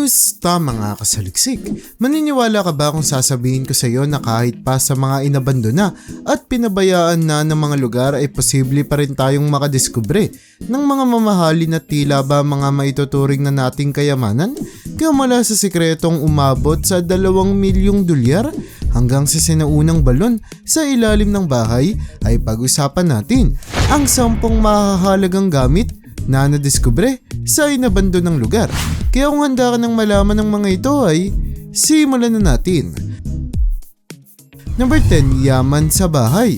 Kamusta mga kasaliksik? Maniniwala ka ba kung sasabihin ko sa iyo na kahit pa sa mga inabandona at pinabayaan na ng mga lugar ay posible pa rin tayong makadiskubre ng mga mamahalin na tila ba mga maituturing na nating kayamanan? Kaya mula sa sikretong umabot sa dalawang milyong dolyar hanggang sa sinaunang balon sa ilalim ng bahay ay pag-usapan natin ang sampung mahahalagang gamit na nadiskubre sa inabando ng lugar. Kaya kung handa ka ng malaman ng mga ito ay simulan na natin. Number 10, yaman sa bahay.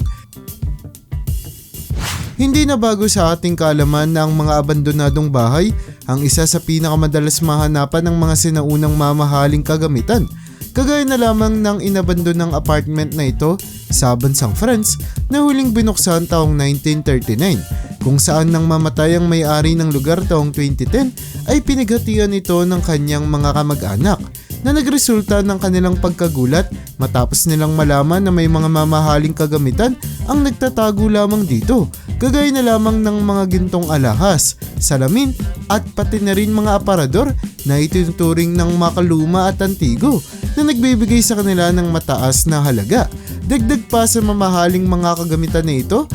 Hindi na bago sa ating kaalaman na ang mga abandonadong bahay ang isa sa pinakamadalas mahanapan ng mga sinaunang mamahaling kagamitan. Kagaya na lamang ng inabandon ng apartment na ito sa bansang France na huling binuksan taong 1939 kung saan nang mamatay ang may-ari ng lugar taong 2010 ay pinaghatian ito ng kanyang mga kamag-anak na nagresulta ng kanilang pagkagulat matapos nilang malaman na may mga mamahaling kagamitan ang nagtatago lamang dito kagaya na lamang ng mga gintong alahas, salamin at pati na rin mga aparador na itinuturing ng makaluma at antigo na nagbibigay sa kanila ng mataas na halaga. Dagdag pa sa mamahaling mga kagamitan na ito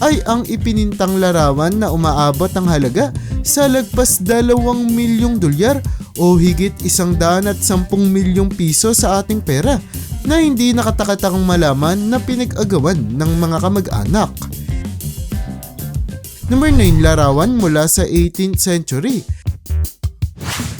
ay ang ipinintang larawan na umaabot ang halaga sa lagpas dalawang milyong dolyar o higit isang daan at sampung milyong piso sa ating pera na hindi nakatakatakang malaman na pinag-agawan ng mga kamag-anak. Number 9, larawan mula sa 18th century.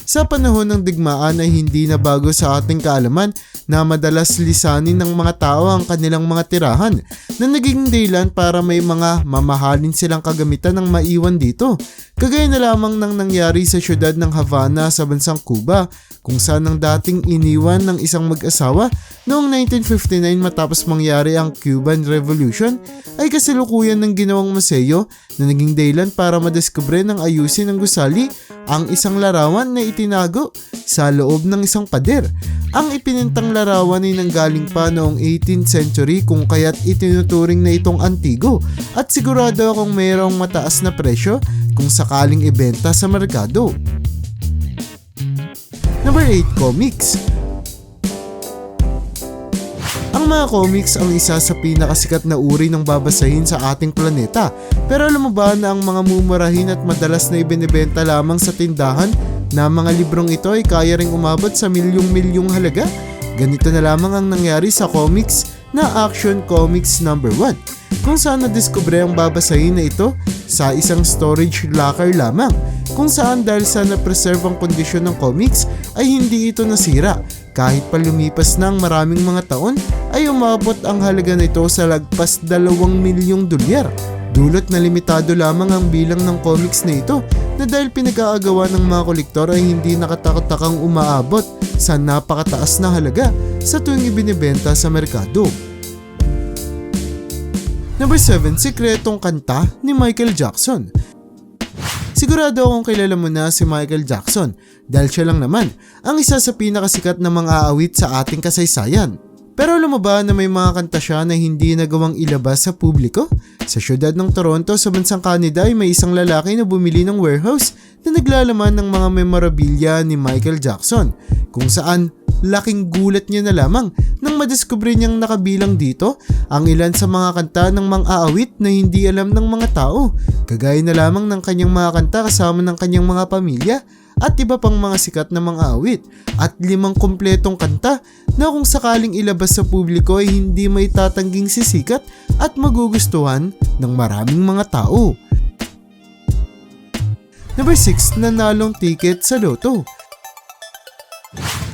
Sa panahon ng digmaan ay hindi na bago sa ating kaalaman na madalas lisanin ng mga tao ang kanilang mga tirahan na naging daylan para may mga mamahalin silang kagamitan ng maiwan dito. Kagaya na lamang ng nangyari sa syudad ng Havana sa bansang Cuba kung saan ang dating iniwan ng isang mag-asawa noong 1959 matapos mangyari ang Cuban Revolution ay kasalukuyan ng ginawang museo na naging daylan para madiskubre ng ayusin ng gusali ang isang larawan na itinago sa loob ng isang pader. Ang ipinintang larawan ay nanggaling pa noong 18th century kung kaya't itinuturing na itong antigo at sigurado akong mayroong mataas na presyo kung sakaling ibenta sa merkado. Number 8, Comics ang mga comics ang isa sa pinakasikat na uri ng babasahin sa ating planeta. Pero alam mo ba na ang mga mumurahin at madalas na ibinebenta lamang sa tindahan na mga librong ito ay kaya ring umabot sa milyong-milyong halaga? Ganito na lamang ang nangyari sa comics na Action Comics number 1 kung saan nadiskubre ang babasahin na ito sa isang storage locker lamang kung saan dahil sa na-preserve ang kondisyon ng comics ay hindi ito nasira kahit pa lumipas ng maraming mga taon ay umabot ang halaga nito sa lagpas 2 milyong dolyar. Dulot na limitado lamang ang bilang ng comics na ito na dahil pinag-aagawa ng mga kolektor ay hindi nakatakotakang umaabot sa napakataas na halaga sa tuwing ibinibenta sa merkado. Number 7, Sikretong Kanta ni Michael Jackson Sigurado akong kilala mo na si Michael Jackson dahil siya lang naman ang isa sa pinakasikat na mga awit sa ating kasaysayan. Pero alam mo ba na may mga kanta siya na hindi nagawang ilabas sa publiko? Sa syudad ng Toronto sa bansang Canada ay may isang lalaki na bumili ng warehouse na naglalaman ng mga memorabilia ni Michael Jackson kung saan laking gulat niya na lamang madiskubre niyang nakabilang dito ang ilan sa mga kanta ng mga aawit na hindi alam ng mga tao kagaya na lamang ng kanyang mga kanta kasama ng kanyang mga pamilya at iba pang mga sikat na mga awit at limang kompletong kanta na kung sakaling ilabas sa publiko ay hindi may tatangging sisikat at magugustuhan ng maraming mga tao. Number 6, nanalong ticket sa loto.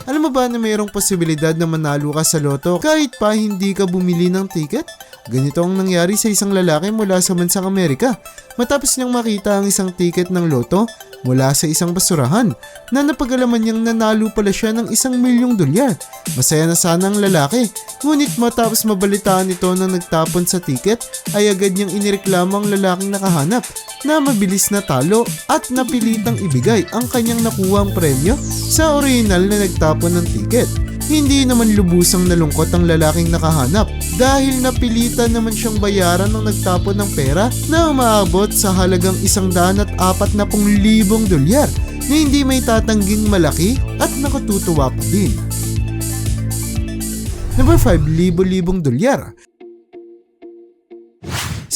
Alam mo ba na mayroong posibilidad na manalo ka sa loto kahit pa hindi ka bumili ng ticket? Ganito ang nangyari sa isang lalaki mula sa bansang Amerika. Matapos niyang makita ang isang ticket ng loto mula sa isang basurahan na napagalaman niyang nanalo pala siya ng isang milyong dolyar. Masaya na sana ang lalaki, ngunit matapos mabalitaan ito na nagtapon sa ticket ay agad niyang inireklamo ang lalaking nakahanap na mabilis na talo at napilitang ibigay ang kanyang nakuhang premyo sa original na nagtapon ng ticket. Hindi naman lubusang nalungkot ang lalaking nakahanap dahil napilitan naman siyang bayaran ng nagtapon ng pera na umaabot sa halagang isang daan at apat na pong libong dolyar. na hindi may tatangging malaki at nakatutuwa pa din. Number 5, libo-libong dolyar.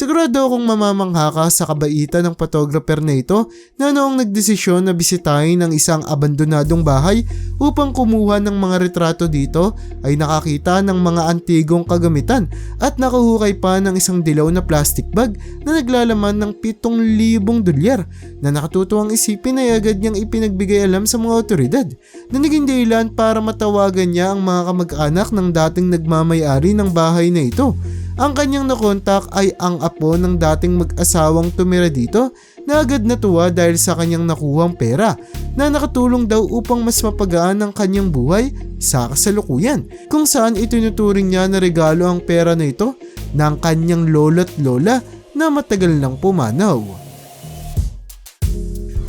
Sigurado akong mamamangha ka sa kabaitan ng photographer na ito na noong nagdesisyon na bisitahin ang isang abandonadong bahay upang kumuha ng mga retrato dito ay nakakita ng mga antigong kagamitan at nakahukay pa ng isang dilaw na plastic bag na naglalaman ng 7,000 dolyar na nakatutuwang isipin ay agad niyang ipinagbigay alam sa mga otoridad na naging dahilan para matawagan niya ang mga kamag-anak ng dating nagmamayari ng bahay na ito. Ang kanyang nakontak ay ang apo ng dating mag-asawang tumira dito na agad natuwa dahil sa kanyang nakuhang pera na nakatulong daw upang mas mapagaan ang kanyang buhay sa kasalukuyan kung saan itinuturing niya na regalo ang pera na ito ng kanyang lolo't lola na matagal nang pumanaw.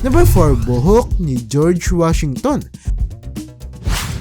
Number 4, Buhok ni George Washington.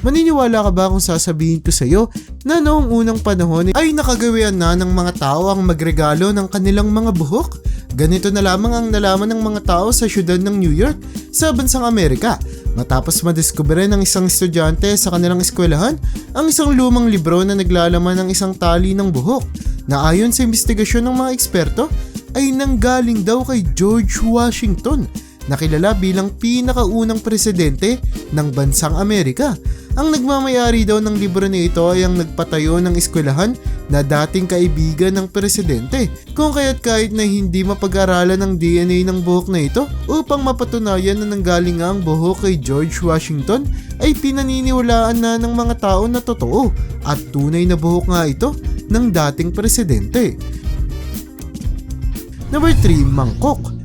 Maniniwala ka ba kung sasabihin ko sa iyo na noong unang panahon ay nakagawian na ng mga tao ang magregalo ng kanilang mga buhok? Ganito na lamang ang nalaman ng mga tao sa syudad ng New York sa bansang Amerika matapos madiskubre ng isang estudyante sa kanilang eskwelahan ang isang lumang libro na naglalaman ng isang tali ng buhok na ayon sa investigasyon ng mga eksperto ay nanggaling daw kay George Washington na kilala bilang pinakaunang presidente ng bansang Amerika. Ang nagmamayari daw ng libro na ito ay ang nagpatayo ng eskwelahan na dating kaibigan ng presidente. Kung kaya't kahit na hindi mapag-aralan ng DNA ng buhok na ito upang mapatunayan na nanggaling nga ang buhok kay George Washington ay pinaniniwalaan na ng mga tao na totoo at tunay na buhok nga ito ng dating presidente. Number 3, Mangkok.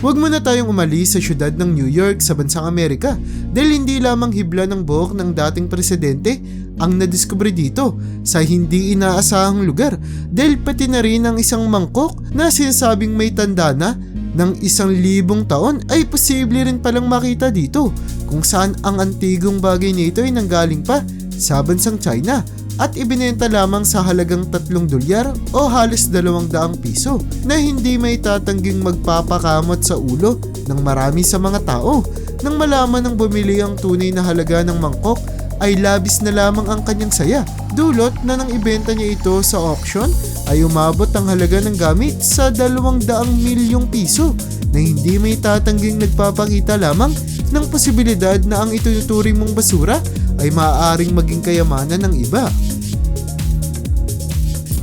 Huwag muna tayong umalis sa syudad ng New York sa bansang Amerika dahil hindi lamang hibla ng buhok ng dating presidente ang nadiskubre dito sa hindi inaasahang lugar dahil pati na rin ang isang mangkok na sinasabing may tanda na ng isang libong taon ay posible rin palang makita dito kung saan ang antigong bagay nito ay nanggaling pa sa bansang China at ibinenta lamang sa halagang 3 dolyar o halos 200 piso na hindi may tatangging magpapakamot sa ulo ng marami sa mga tao. Nang malaman ng bumili ang tunay na halaga ng mangkok ay labis na lamang ang kanyang saya. Dulot na nang ibenta niya ito sa auction ay umabot ang halaga ng gamit sa 200 milyong piso na hindi may tatangging nagpapakita lamang ng posibilidad na ang ituturing mong basura ay maaaring maging kayamanan ng iba.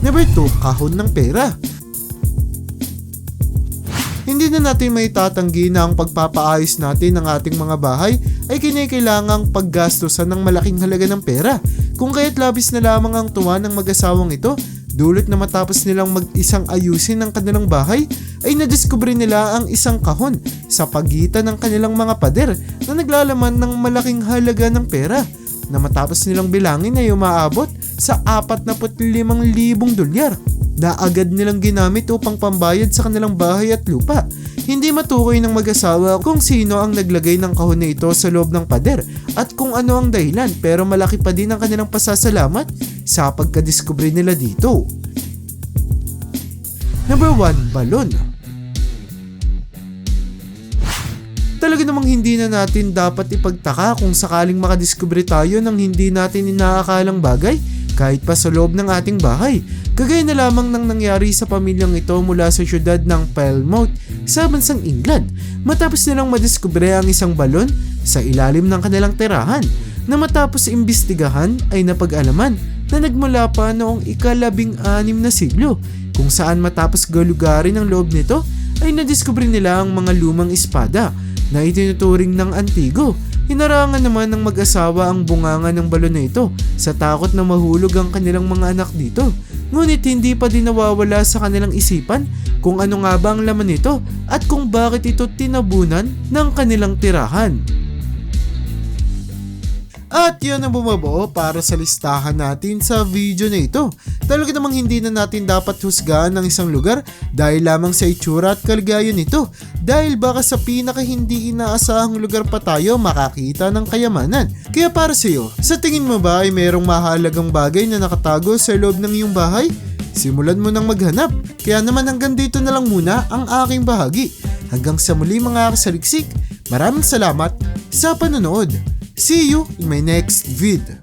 Number 2, kahon ng pera. Hindi na natin may tatanggi na ang pagpapaayos natin ng ating mga bahay ay kinikailangang paggastusan ng malaking halaga ng pera. Kung kaya't labis na lamang ang tuwa ng mag-asawang ito, dulot na matapos nilang mag-isang ayusin ng kanilang bahay, ay nadiskubre nila ang isang kahon sa pagitan ng kanilang mga pader na naglalaman ng malaking halaga ng pera na matapos nilang bilangin ay umaabot sa 45,000 dolyar na agad nilang ginamit upang pambayad sa kanilang bahay at lupa. Hindi matukoy ng mag-asawa kung sino ang naglagay ng kahon na ito sa loob ng pader at kung ano ang dahilan pero malaki pa din ang kanilang pasasalamat sa pagkadiskubre nila dito. Number 1, balon. Talaga namang hindi na natin dapat ipagtaka kung sakaling makadiskubre tayo ng hindi natin inaakalang bagay kahit pa sa loob ng ating bahay. Kagaya na lamang ng nangyari sa pamilyang ito mula sa syudad ng Pelmouth sa bansang England matapos nilang madiskubre ang isang balon sa ilalim ng kanilang tirahan na matapos imbestigahan ay napag-alaman na nagmula pa noong ikalabing anim na siglo kung saan matapos galugarin ang loob nito ay nadiskubre nila ang mga lumang espada na itinuturing ng antigo Hinarangan naman ng mag-asawa ang bunganga ng balon na ito sa takot na mahulog ang kanilang mga anak dito. Ngunit hindi pa din nawawala sa kanilang isipan kung ano nga ba ang laman nito at kung bakit ito tinabunan ng kanilang tirahan. At yun ang bumabo para sa listahan natin sa video na ito. Talaga namang hindi na natin dapat husgahan ng isang lugar dahil lamang sa itsura at kaligayan nito. Dahil baka sa pinaka hindi inaasahang lugar pa tayo makakita ng kayamanan. Kaya para sa iyo, sa tingin mo ba ay mayroong mahalagang bagay na nakatago sa loob ng iyong bahay? Simulan mo nang maghanap. Kaya naman hanggang dito na lang muna ang aking bahagi. Hanggang sa muli mga kasaliksik, maraming salamat sa panonood. See you in my next vid.